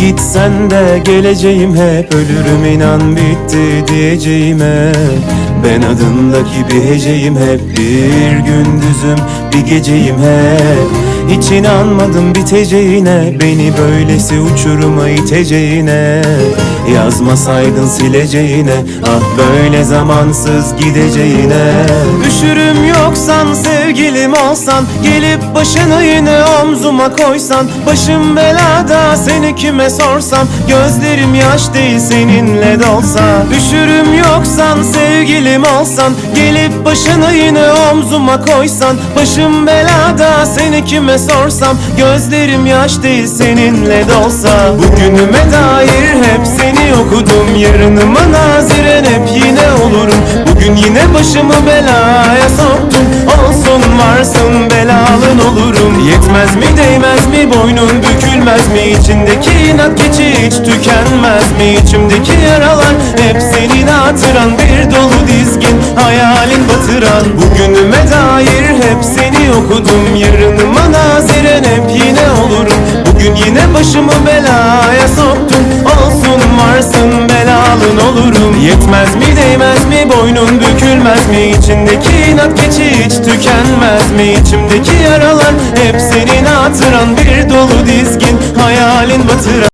Gitsen de geleceğim hep. Ölürüm inan bitti diyeceğime. Ben adındaki bir heceyim hep. Bir gündüzüm bir geceyim hep Hiç inanmadım biteceğine. Beni böylesi uçuruma iteceğine. Yazmasaydın sileceğine. Ah böyle zamansız gideceğine. Üşürüm yoksan sevgilim olsan Gelip başını yine omzuma koysan Başım belada seni kime sorsam Gözlerim yaş değil seninle dolsa. Üşürüm yoksan sevgilim olsan Gelip başını yine omzuma koysan Başım belada seni kime sorsam Gözlerim yaş değil seninle dolsa Bugünüme dair hep seni okudum Yarınıma naziren hep yine olurum. Bugün yine başımı belaya soktum Olsun varsın belalın olurum. Yetmez mi değmez mi boynun bükülmez mi? İçindeki inat keçi hiç tükenmez mi? İçimdeki yaralar hep senin hatıran Bir dolu dizgin hayalin batıran. Bugünüme dair hep seni okudum Yarınıma belaya soktum. Olsun varsın belalın olurum. Yetmez mi değmez mi boynun bükülmez mi? İçindeki inat keçi hiç tükenmez mi? İçimdeki yaralar hep senin hatıran Bir dolu dizgin. Hayalin batıran